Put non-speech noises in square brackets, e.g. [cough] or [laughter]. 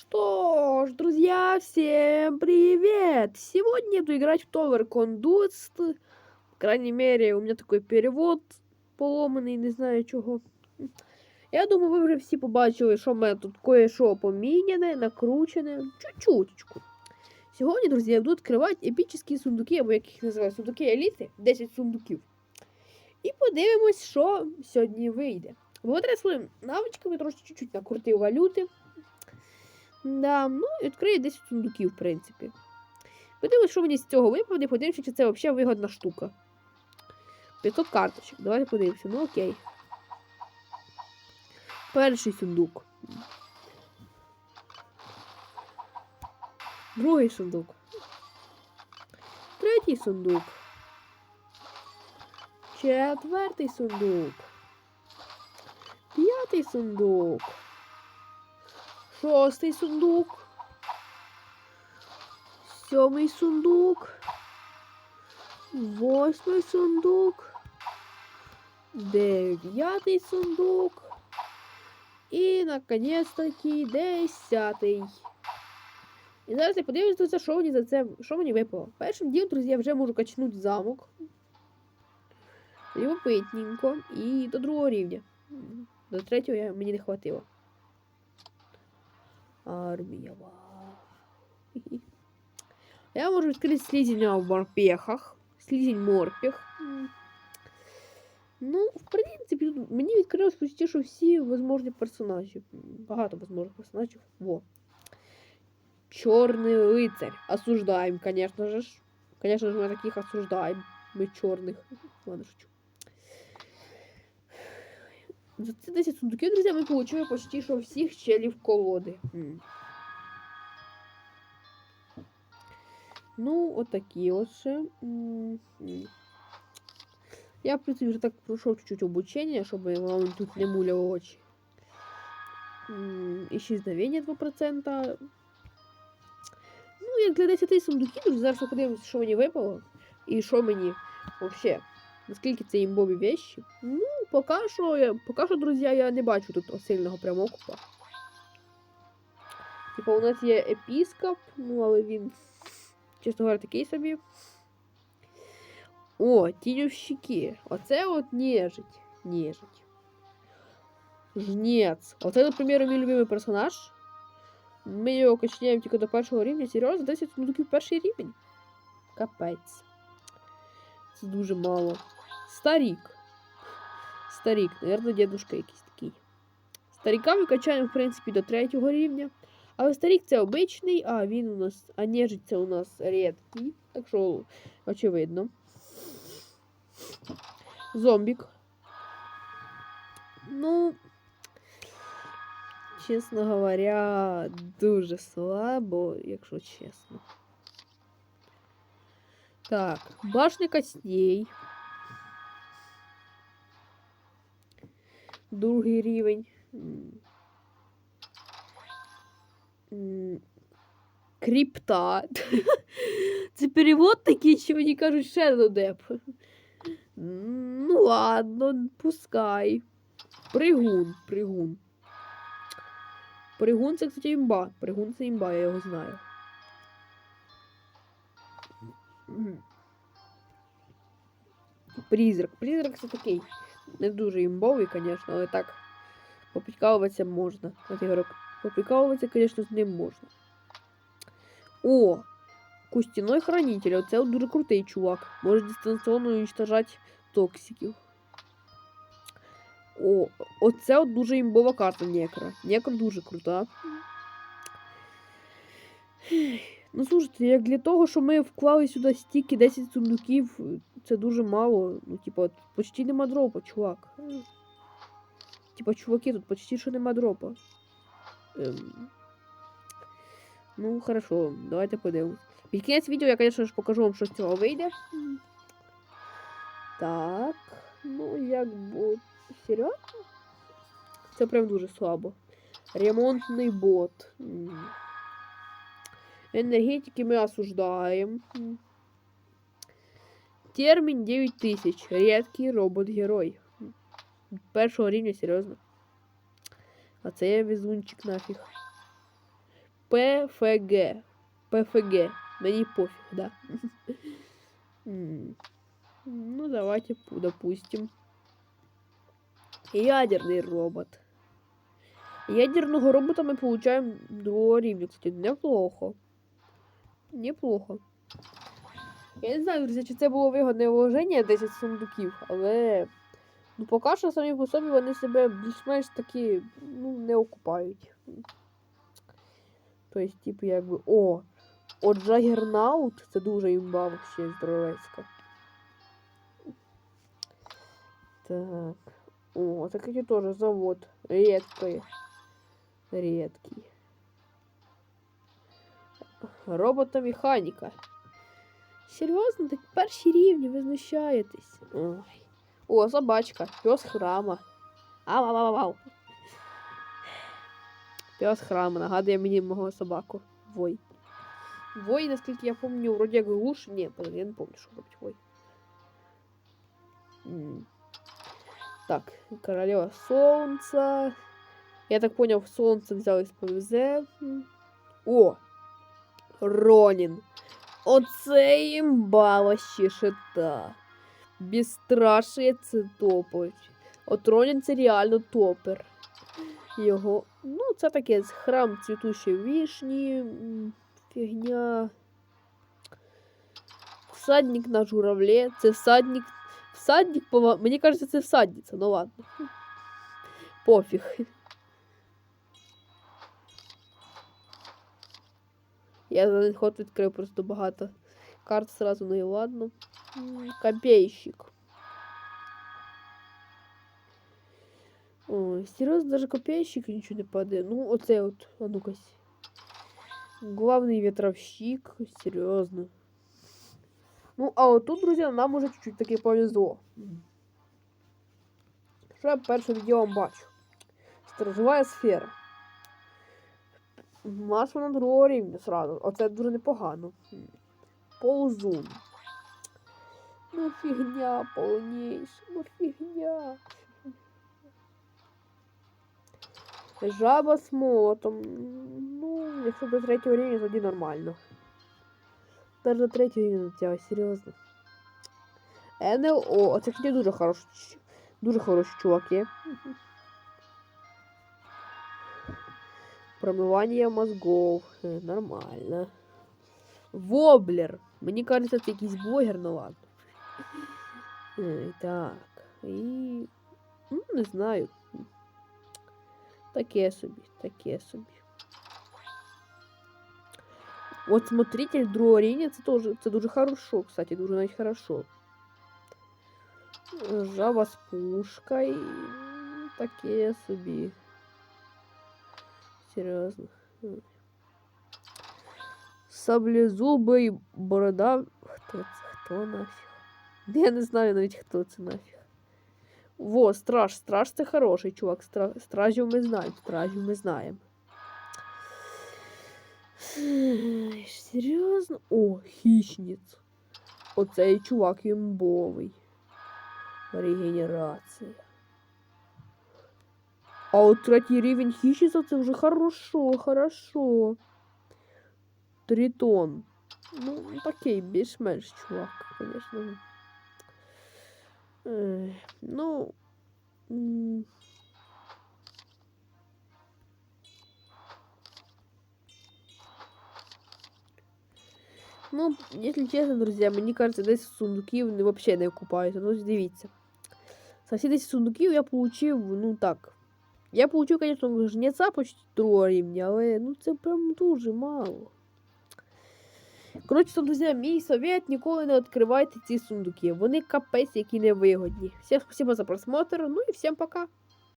Что ж, друзья, всем привет! Сегодня я буду играть в Tower Conduit. По крайней мере, у меня такой перевод поломаний, не знаю чого. Я думаю, ви вже всі побачили, що в мене тут кое-що поміняне, накручене. Чуть-чуточку. Сьогодні, друзі, я буду відкривати епічні сундуки, або як їх називають, сундуки еліти, 10 сундуків. І подивимось, що сьогодні вийде. Благодаря своїм навичкам я трошки чуть-чуть накрутив валюти. Да, ну і відкрию 10 сундуків, в принципі. Подивимось, що мені з цього випаде, подивимося, чи це взагалі вигодна штука. 500 карточок. Давайте подивимося. Ну окей. Перший сундук. Другий сундук. Третій сундук. Четвертий сундук. П'ятий сундук. Шостий сундук. Сьомий сундук. Восьмий сундук. Дев'ятий сундук. І, наконец-таки, десятий. І зараз я подивлюся, що мені за це, що мені випало. Першим ділом, друзі, я вже можу качнути замок. Любопитненько. І до другого рівня. До третього я, мені не хватило. Армія. вау. Я можу відкрити слізення в морпехах. Слізень морпех. М. Ну, в принципі, тут мені відкрилось почти, що всі можливі персонажі. М, Багато можливих персонажів. Во. Чорний лицарь. Осуждаем, конечно же. ж. Конечно же, мы таких осуждаем. Мы черных. Ладно, шучу. За ці 10 сундуків, друзі, ми получили почти що всіх челів колоди. М. Ну, отакі от ще. Я, в принципі, вже так пройшов чуть-чуть обучення, щоб вам тут не муляло очі. М, Исчезновение 2%. Ну, як для 10 сундуків, друзі, зараз подивимося, що мені випало. І що мені взагалі. Наскільки це імбові вещі. Ну, поки що, я, поки що, друзі, я не бачу тут сильного прямокупа. Типа, у нас є епіскоп, ну, але він, чесно говоря, такий собі. О, тіньовщики. Оце от нежить. Нежить. Жнець. Оце, наприклад, мій любимий персонаж. Ми його качаємо тільки до першого рівня. Серйозно, 10 сундуків перший рівень. Капець. Це дуже мало. Старік. Старік, наверное, дедушка якийсь такий. Старіка ми качаємо, в принципі, до третього рівня. Але старік це обичний, а він у нас. А нежить це у нас рідкий. Так що, очевидно. Зомбік. Ну, чесно говоря, дуже слабо, якщо чесно. Так, башня костей. Другий рівень. Кріпта. [laughs] Це перевод такий, що мені кажуть Shadow Depp. Ну ладно, пускай. Пригун, пригун. Пригун це, кстати, імба. Пригун це імба, я його знаю. Призрак. Призрак це такий. Не дуже імбовий, звісно, але так. Поприкалуватися можна. От ігрок. Поприкалуватися, звісно, з ним можна. О! Костяной хранитель. Оце дуже крутий чувак. Може дистанційно уничтожати токсиків. О, оце от дуже імбова карта Некра. Некра дуже крута. Ну, слушайте, як для того, що ми вклали сюди стільки 10 сундуків, це дуже мало. Ну, типа, почти нема дропа, чувак. Типа, чуваки, тут почти що нема дропа. Ем... Ну, хорошо, давайте подивимось. Під кінець відео я, звісно ж, покажу вам, що з цього вийде. Так, ну як бот. Серйозно? Це прям дуже слабо. Ремонтний бот. Енергетики ми осуждаємо. Термін 9000. Рідкий робот-герой. Першого рівня, серйозно. А це я везунчик нафіг. ПФГ. ПФГ. Мені пофіг, да. [laughs] Ну, давайте, допустим. Ядерный робот. Ядерного робота мы получаем другого рівня, кстати, неплохо. Неплохо. Я не знаю, друзі, чи це було вигодне вложення 10 сундуків, але ну, поки що самі по собі вони себе більш-менш такі ну, не окупають. Тобто, типу, якби. О! От Джагернаут це дуже імба вообще здоровецька. Так. О, так это тоже завод. Редкий. Редкий. Робота-механіка. Серйозно, так перші рівні ви знущаєтесь. Ой. О, собачка. Пес храма. ау ау ау ау Пес храма. Нагадує мені мого собаку. Вой. Вой, наскільки я помню, вроді як глуш. Ні, подожди, я не помню, що робить Вой. М. Так, королева солнца. Я так понял, солнце взял из ПВЗ. М. О! Ронін. Оце імба вообще шита. Безстрашие це топович. От це реально топер. Його. Ну, це таке храм цвітущої вішні. Фігня. Всадник на журавлі. Це всадник. Всадник, мені кажеться, це всадниця, ну ладно. Пофіг. Я за один ход відкрив просто багато карт сразу, ну і ладно. Копейщик. Ой, серйозно, даже копейщик нічого не падає. Ну, оце от, а ну-ка. Главный ветровщик, серйозно. Ну, а от тут, друзі, нам уже чуть-чуть таки повезло. Що я перше відео бачу? Сторожова сфера. Масло на другого рівня сразу. Оце дуже непогано. Ползун. Ну фігня, полніш. Ну фігня. Жаба з молотом. Ну, якщо до третього рівня, тоді нормально. Даже до третього рівня дотягує, серйозно. НЛО. Це, кстати, дуже хороші, дуже хороші чуваки. Промивання мозгов. Е, Нормально. Воблер. Мені кажется, це якийсь блогер, ну ладно. Е, Так. І. Ну, не знаю. Таке собі, таке собі. От смотритель другого рівня, це теж це дуже хорошо, кстати, дуже навіть хорошо. Е, Жаба з пушкою. м, Таке собі. Серйозно. М. Саблезубий борода. Хто це? Хто нафіг? [laughs] Я не знаю навіть хто це нафіг. Во, страж. Страж це хороший чувак. Стра... Стражів ми знаємо. Стражів ми знаємо. Ай, Серйозно? О, хищниць. Оцей чувак імбовий. Регенерація. А от третій рівень хищниця це вже хорошо, хорошо. Тритон. Ну, такий більш-менш чувак, звісно. Ех, Ну. м, Ну, если честно, друзья, мені кажется, 10 сундуків не, вообще не окупаються. Ну, ось дивіться. За всі 10 сундуків я получив, ну так. Я получив, конечно, жнеця почти другого рівня, але ну це прям дуже мало. Коротше, друзі, мій совет ніколи не відкривайте ці сундуки. Вони капець, які невигодні. Всім спасибо за просмотр, ну і всім пока.